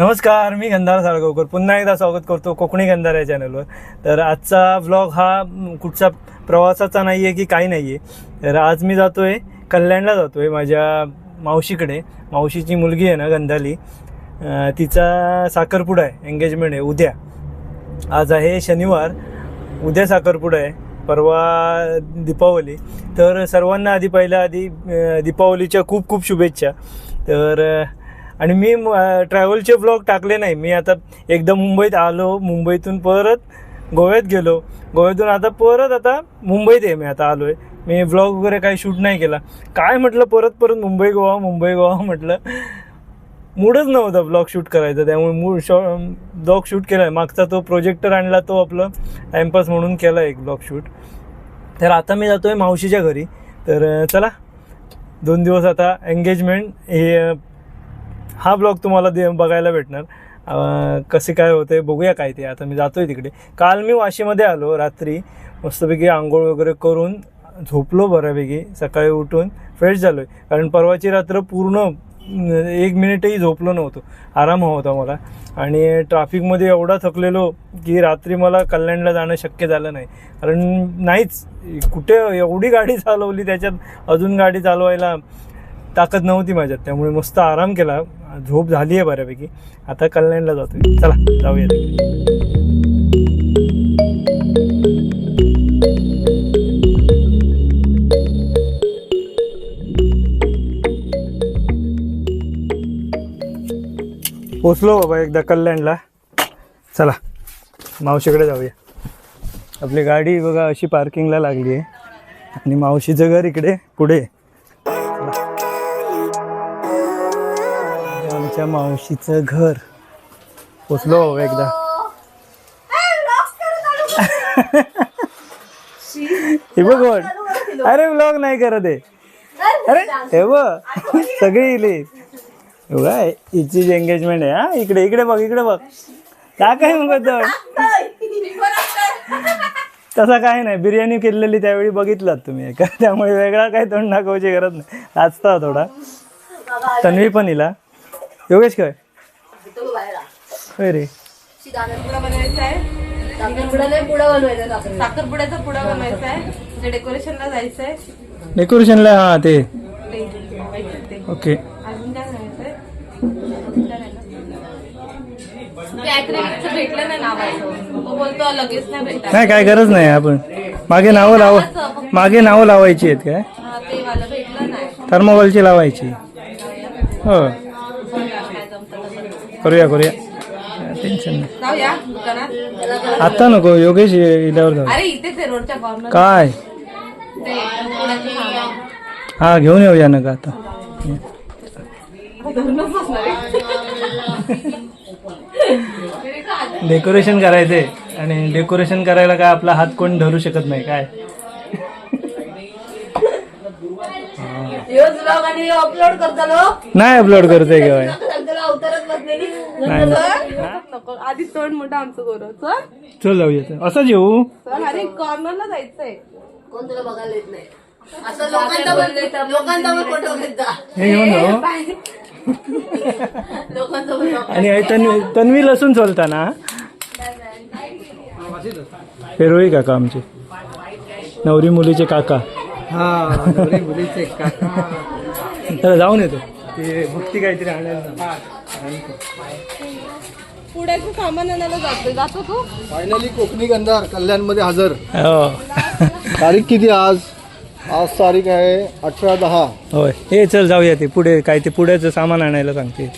नमस्कार मी गंधार साळगावकर. पुन्हा एकदा स्वागत करतो कोकणी गंधार या चॅनलवर तर आजचा व्लॉग हा कुठचा प्रवासाचा नाही आहे की काही नाही आहे तर आज मी जातो आहे कल्याणला जातो आहे माझ्या मावशीकडे. मावशीची मुलगी आहे ना गंधाली. तिचा साखरपुडा आहे एंगेजमेंट आहे उद्या. आज आहे शनिवार उद्या साखरपुडा आहे परवा दीपावली. तर सर्वांना आधी पहिल्या आधी दीपावलीच्या खूप खूप शुभेच्छा. तर आणि मी ट्रॅव्हलचे ब्लॉग टाकले नाही. मी आता एकदा मुंबईत आलो मुंबईतून परत गोव्यात गेलो. गोव्यातून आता परत आता मुंबईत आहे मी आता आलो आहे मी ब्लॉग वगैरे काही शूट नाही केला. काय म्हटलं परत परत मुंबई गोवा मुंबई गोवा म्हटलं. मूडच नव्हता ब्लॉग शूट करायचा. त्यामुळे मूड शॉ ब्लॉग शूट केला आहे मागचा तो प्रोजेक्टर आणला तो आपलं टाईमपास म्हणून केला एक ब्लॉग शूट तर आता मी जातो आहे मावशीच्या घरी. तर चला. दोन दिवस आता एंगेजमेंट हे हा ब्लॉग तुम्हाला दे बघायला भेटणार. कसे काय होते बघूया काय ते. आता मी जातो आहे तिकडे. काल मी वाशीमध्ये आलो रात्री. मस्तपैकी आंघोळ वगैरे करून झोपलो बऱ्यापैकी. सकाळी उठून फ्रेश झालो आहे कारण परवाची रात्र पूर्ण एक मिनिटही झोपलो नव्हतो. आराम हवा होता मला. आणि ट्रॅफिकमध्ये एवढा थकलेलो की रात्री मला कल्याणला जाणं शक्य झालं नाही. कारण नाहीच. कुठे एवढी गाडी चालवली त्याच्यात? अजून गाडी चालवायला ताकद नव्हती माझ्यात. त्यामुळे मस्त आराम केला. झोप झाली आहे बऱ्यापैकी. आता कल्याणला जातोय. चला जाऊया पोचलो बाबा एकदा कल्याणला. चला मावशीकडे जाऊया. आपली गाडी बघा अशी पार्किंगला लागली आहे. आणि मावशीचं घर इकडे पुढे. आमच्या मावशीचं घर. पोचलो हो एकदा. हे बघ कोण? अरे ब्लॉग नाही करत आहे अरे हे बघ. सगळी इले. एवढा हिची एंगेजमेंट आहे हा इकडे इकडे बघ इकडे बघ. का काय मग तसा काय नाही बिर्याणी केलेली त्यावेळी बघितलात तुम्ही. का त्यामुळे वेगळा काही तोंड दाखवायची गरज नाही. लाजता हो थोडा. तन्वी पण हिला. योगेश काय? होय रे. साखरपुडा बनवायचा आहे. साखरपुड्याचा पुडा बनवायचा आहे म्हणजे डेकोरेशनला जायचं आहे. डेकोरेशनला हा ते. ते. ओके. अजून काय करायचंय भेटलं नाही नावाचं. तो बोलतो लगेच नाही भेटत. नाही काय गरज नाही आपण. मागे नावं लाव मागे नावं लावायची आहेत काय? हा, ते वाला भेटलं नाही. थर्मोकॉलची लावायची. हो. काय. करूया करूया टेन्शन नाही आता नको योगेश इल्यावर जाऊ काय. हा घेऊन येऊया ना का आता. डेकोरेशन करायचंय आणि डेकोरेशन करायला काय आपला हात कोण धरू शकत नाही काय अपलोड नाही अपलोड करतोय केव्हा बसलेली. नाही नाही. नको आधी तोंड मोठं आमचं गोरं चल चल जाऊया चल. असंच येऊ चल अरे कॉर्नरला जायचंय. कोण तुला बघायला येत नाही? असं पण पण जा. हे घेऊन जाऊ. पण आणि हे तन्वी तन्वी लसूण सोलताना पेरोळी काका आमचे. नवरी मुलीचे काका. हा नवरी मुलीचे काका. तर जाऊन येतो. ते भक्ती काहीतरी आणायला पुण्याचं सामान आणायला जातो जातो तू? फायनली कोकणी गंधार कल्याणमध्ये हजर. हो. तारीख किती आज? आज तारीख आहे अठरा दहा. होय. हे चल जाऊया ते पुढे काय ते पुढेचं सामान आणायला सांगते.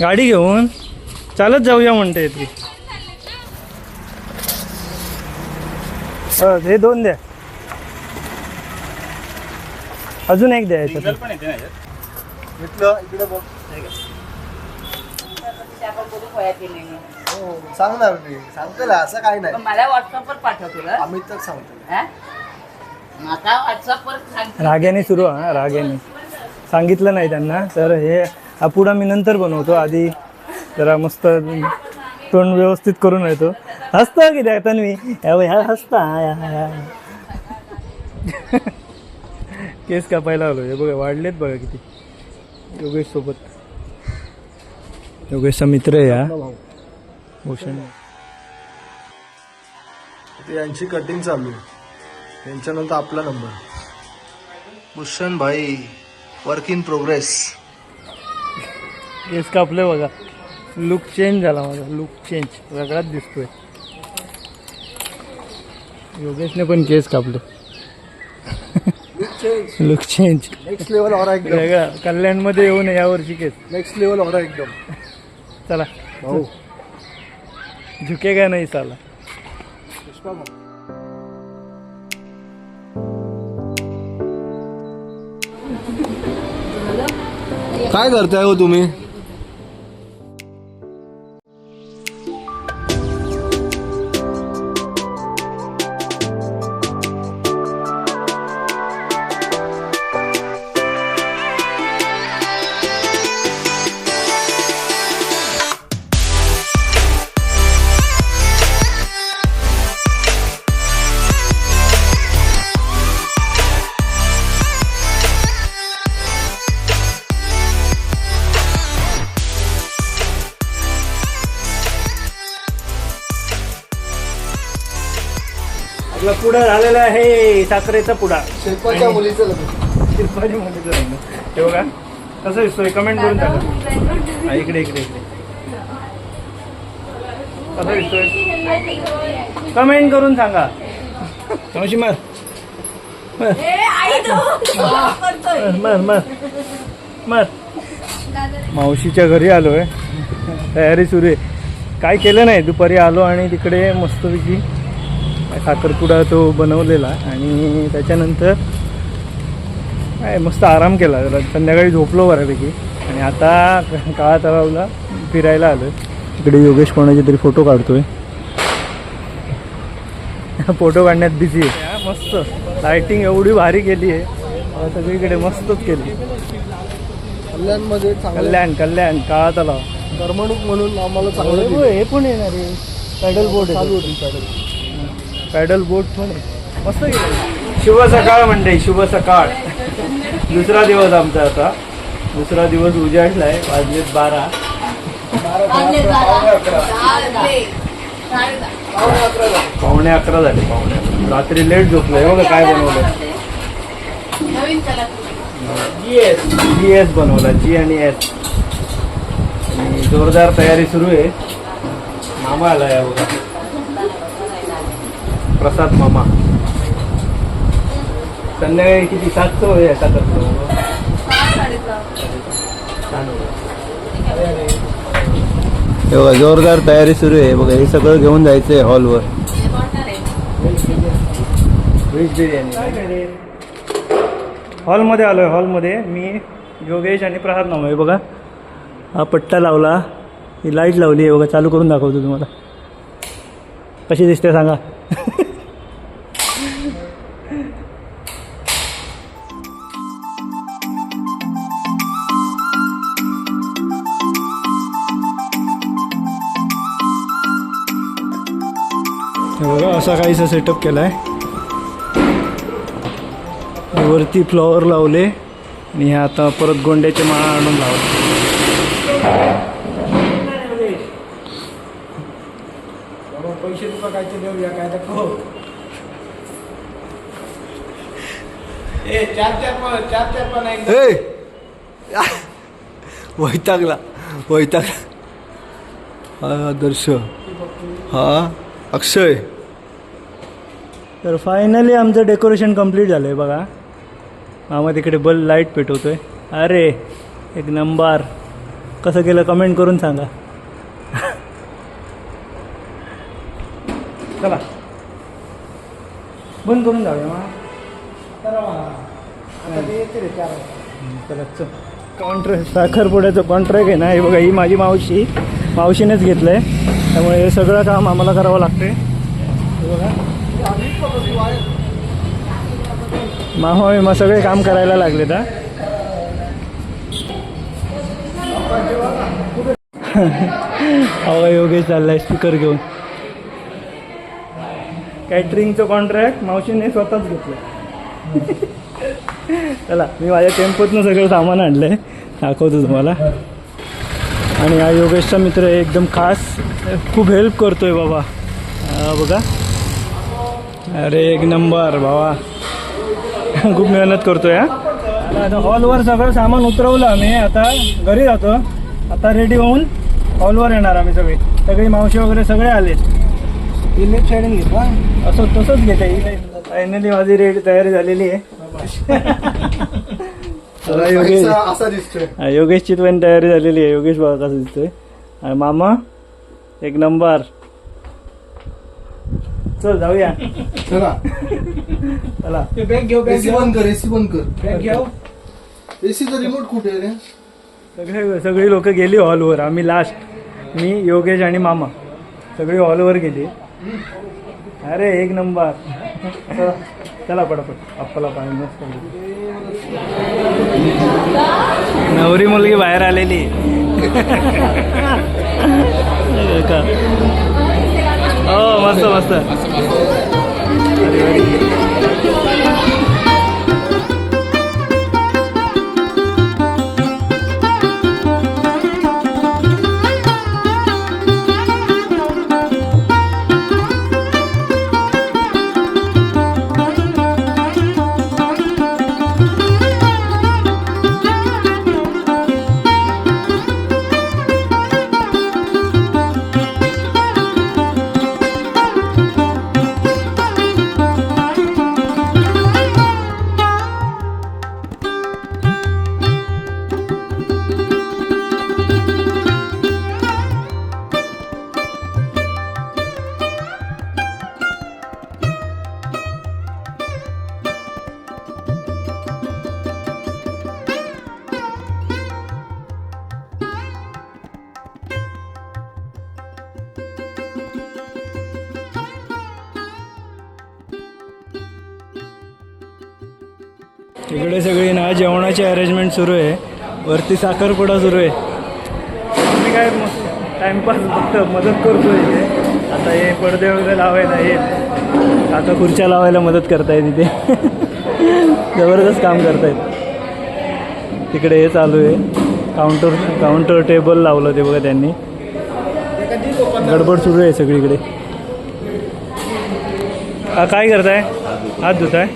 गाडी घेऊन? चालत जाऊया म्हणते ती. हो, हे दोन द्या. अजून एक द्या याच्यात? घेतलं इकडे बघ. हो, सांगणार मी. सांगतो ना असं काही नाही. मला व्हॉट्सअपवर पाठव तुला. आम्ही तर सांगतो. व्हॉट्सअपवर सांग. राग्याने सुरू हा राग्याने. सांगितलं नाही त्यांना तर हे हा पुडा मी नंतर बनवतो आधी. जरा मस्त तोंड व्यवस्थित करून येतो हसता की त्या तन्वी? ह्या हसता. केस कापायला आलो हे बघा वाढलेत बघा किती. योगेश सोबत. योगेशचा मित्र आहे हा. भूषण यांची कटिंग चालू आहे. त्यांच्यानंतर आपला नंबर भूषण भाई वर्क इन प्रोग्रेस केस कापले बघा. लुक चेंज झाला माझा. लुक चेंज वेगळाच दिसतोय. योगेशने पण केस कापले. लुक चेंज नेक्स्ट लेवल और एकदम. वेगळा. कल्याणमध्ये येऊन यावर्षी केस नेक्स्ट लेवल और एकदम. चला. भाऊ. झुकेगा नाही साला? पुष्पा भाऊ. काय करताय हो तुम्ही? पुढा झालेला आहे साखरेचा पुडा. शिल्पाच्या मुलीचं लग्न. शिल्पाची मुलीचं लग्न. हे बघा कसं दिसतोय? कमेंट करून टाका. हा, इकडे इकडे इकडे. कसं दिसतोय? कमेंट करून सांगा. मावशी मार. मार. मार मार. मार. मावशीच्या घरी आलोय. तयारी सुरू आहे. काय केलं नाही? दुपारी आलो आणि तिकडे मस्तपैकी साखरपुडा तो बनवलेला आणि त्याच्यानंतर काय मस्त आराम केला. जरा संध्याकाळी झोपलो बऱ्यापैकी. आणि आता काळा तलावला फिरायला आलो इकडे योगेश कोणाचे तरी फोटो काढतोय. फोटो काढण्यात बिझी आहे. मस्त. लायटिंग एवढी भारी केली आहे. सगळीकडे मस्तच केली. कल्याणमध्ये कल्याण कल्याण काळा तलाव. करमणूक म्हणून आम्हाला चांगलं हो. हे पण येणार आहे. पॅडल बोट आहे पॅडल पॅडल बोट पण आहे. मस्त शुभ सकाळ म्हणते शुभ सकाळ. दुसरा दिवस आमचा आता. दुसरा दिवस उजाडलाय वाजलेत बारा. पावणे अकरा झाले पावणे अकरा. रात्री लेट झोपलोय. बघा काय बनवलं जी एस जी एस बनवला. जी आणि एस आणि जोरदार तयारी सुरू आहे. मामा आला या बघा प्रसाद मामा. संध्याकाळी किती? सातचं वय आहे हे बघा जोरदार तयारी सुरू आहे. बघा हे सगळं घेऊन जायचंय हॉलवर. व्हेज बिर्याणी हॉलमध्ये आलोय हॉलमध्ये. मी योगेश आणि प्रहार नाव आहे. बघा हा पट्टा लावला. ही लाइट लावली आहे. बघा चालू करून दाखवतो तुम्हाला. कशी दिसते सांगा. असा काहीसा सेटअप केला आहे वरती फ्लॉवर लावले आणि हे आता परत गोंड्याचे माळा आणून लावले. पैसे तुका काय देऊया काय दाखव ए! वैतागला वैतागला. हा आदर्श. हा अक्षय. तर फायनली आमचं डेकोरेशन कंप्लीट झालं आहे बघा. मामा तिकडे बल्ब लाइट पेटवतो आहे अरे एक नंबर कसं केलं कमेंट करून सांगा. चला. बंद करून जाऊया मा कॉन्ट्रॅक्ट साखरपुड्याचं कॉन्ट्रॅक्ट आहे ना हे बघा ही माझी मावशी. मावशीनेच घेतलं आहे त्यामुळे हे सगळं काम आम्हाला करावं लागते बघा. मामा मग सगळे काम करायला लागले का अहो योगेश चाललाय स्पीकर घेऊन. कॅटरिंगचं कॉन्ट्रॅक्ट मावशीने स्वतःच घेतलं चला मी माझ्या टेम्पोतनं सगळं सामान आणलंय दाखवतो तुम्हाला. आणि हा योगेशचा मित्र आहे एकदम खास खूप हेल्प करतोय बाबा. बघा. अरे एक नंबर बाबा खूप मेहनत करतोय हा. आता हॉलवर सगळं सामान उतरवलं आम्ही. आता घरी जातो. आता रेडी होऊन हॉलवर येणार आम्ही सगळे. सगळी मावशी वगैरे सगळे आले. लेफ्ट साईडून घेतो असं तसंच घेते. फायनली माझी रेडी तयारी झालेली आहे. चला योगेश असा दिसतोय. योगेशची पण तयारी झालेली आहे. योगेश बघा कसं दिसतोय. आणि मामा एक नंबर. चल जाऊया. चला. चला. एसी बंद कर एसी बंद कर. एसीचा रिमोट कुठे आहे रे? सगळे सगळी लोक गेली हॉलवर. आम्ही लास्ट मी योगेश आणि मामा. सगळी हॉलवर गेली. अरे एक नंबर. चला, चला पटापट. अप्पाला पाणी मस्त नवरी मुलगी बाहेर आलेली. हे का? हो मस्त मस्त अरे, अरे. इकडे सगळी ना जेवणाची अरेंजमेंट सुरू आहे. वरती साखरपुडा सुरू आहे. मी काय टाइमपास फक्त मदत करतोय इथे. आता हे पडदे वगैरे लावायला हे. आता खुर्च्या लावायला मदत करतायत इथे जबरदस्त काम करतायत. तिकडे हे चालू आहे. काउंटर काउंटर टेबल लावलं ते बघा त्यांनी. गडबड सुरू आहे सगळीकडे. हा, काय करताय? हात धुताय?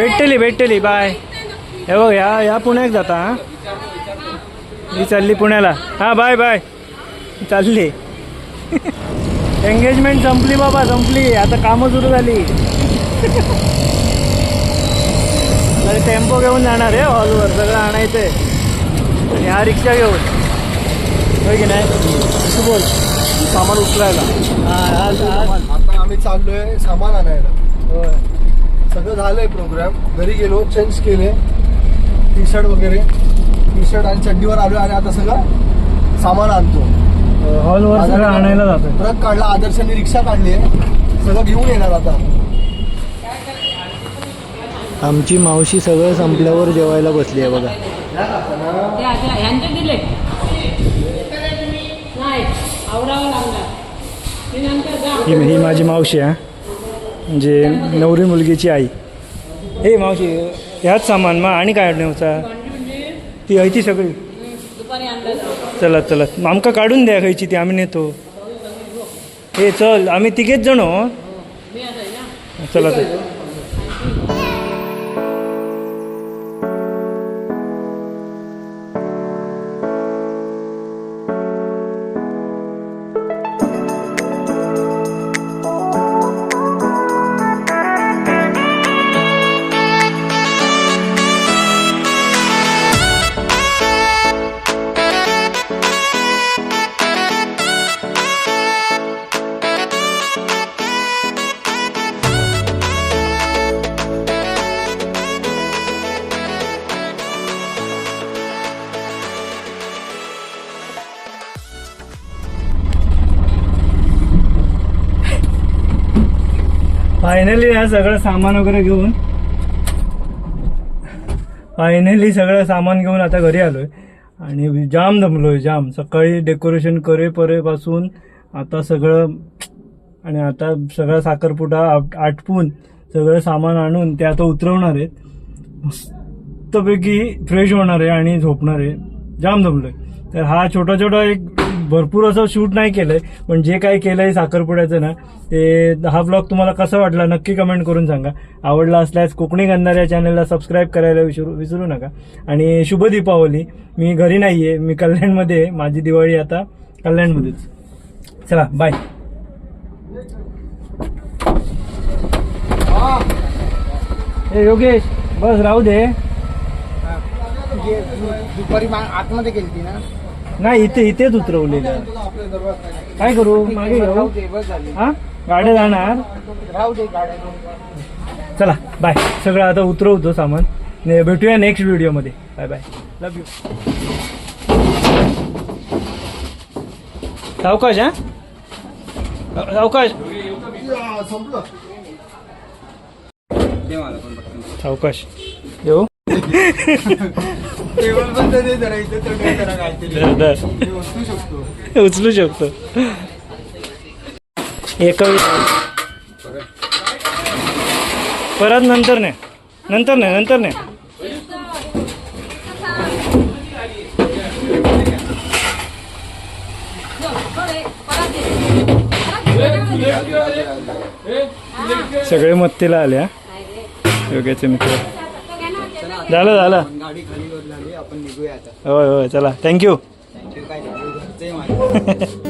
भेटतली भेटतली बाय. हे बघ ह्या ह्या पुण्याक जाता हा? ही चालली पुण्याला. हा बाय बाय. चालली. एंगेजमेंट संपली बाबा संपली. आता कामं सुरू झाली. टेम्पो घेऊन जाणार आहे हॉलवर सगळं आणायचं आहे आणि हा रिक्षा घेऊन. की नाही? तू बोल. सामान उचलायला. हा आता आम्ही चाललोय सामान आणायला. होय. सगळं झालंय प्रोग्राम घरी गेलो चेंज केले. टी शर्ट वगैरे. टी शर्ट आणि चड्डीवर आलो आणि आता सगळं सामान आणतो. हॉलवर सगळं आणायला जातोय. ट्रक काढला आदर्शाने रिक्षा काढली. आहे सगळं घेऊन येणार आता. आमची मावशी सगळं संपल्यावर जेवायला बसली आहे बघा. ही ही माझी मावशी आहे. म्हणजे नवरी मुलगीची आई. हे मावशी ह्याच सामान मग आणि काय नव्हता ती हयची सगळी. चला चला. आमका काढून द्या खायची ती आम्ही नेतो. हे चल आम्ही तिघेच जण हो. चला चल. फायनली हा सगळं सामान वगैरे घेऊन. फायनली सगळं सामान घेऊन आता घरी आलोय. आणि जाम दमलोय जाम. सकाळी डेकोरेशन करे परेपासून आता सगळं आणि आता सगळा साखरपुडा आट- आटपून सगळं सामान आणून ते आता उतरवणार आहेत. मस्तपैकी फ्रेश होणार आहे आणि झोपणार आहे. जाम दमलोय तर हा छोटा छोटा एक भरपूर असं शूट नाही केलंय पण जे काही केलंय साखरपुड्याचं ना ते हा ब्लॉग तुम्हाला कसा वाटला नक्की कमेंट करून सांगा. आवडला असल्यास कोकणी गंधार या चॅनलला सबस्क्राईब करायला विसरू विसरू नका. आणि शुभ दीपावली. मी घरी नाही आहे मी कल्याणमध्ये आहे. माझी दिवाळी आता कल्याणमध्येच. चला बाय ए योगेश बस राहू दे. दुपारी आतमध्ये आतमध्ये ती ना? नाही इथे इथेच उतरवलेलं. काय करू? मागे घेऊ हा? गाड्या जाणार. चला बाय. सगळं आता उतरवतो सामान. भेटूया नेक्स्ट व्हिडिओमध्ये बाय बाय. लव यू सावकाश हा? सावकाश. संपलं. सावकाश. येऊ? टेबल पण तर तर जरा मी उचलू शकतो. उचलू शकतो. एका वेळी परत नंतर नाही नंतर नाही नंतर नाही सगळे मत्तीला आले हा? योग्याचे मित्र. झालं झालं. गाडी खाली आपण निघूया आता. होय होय चला. थँक्यू थँक्यू काय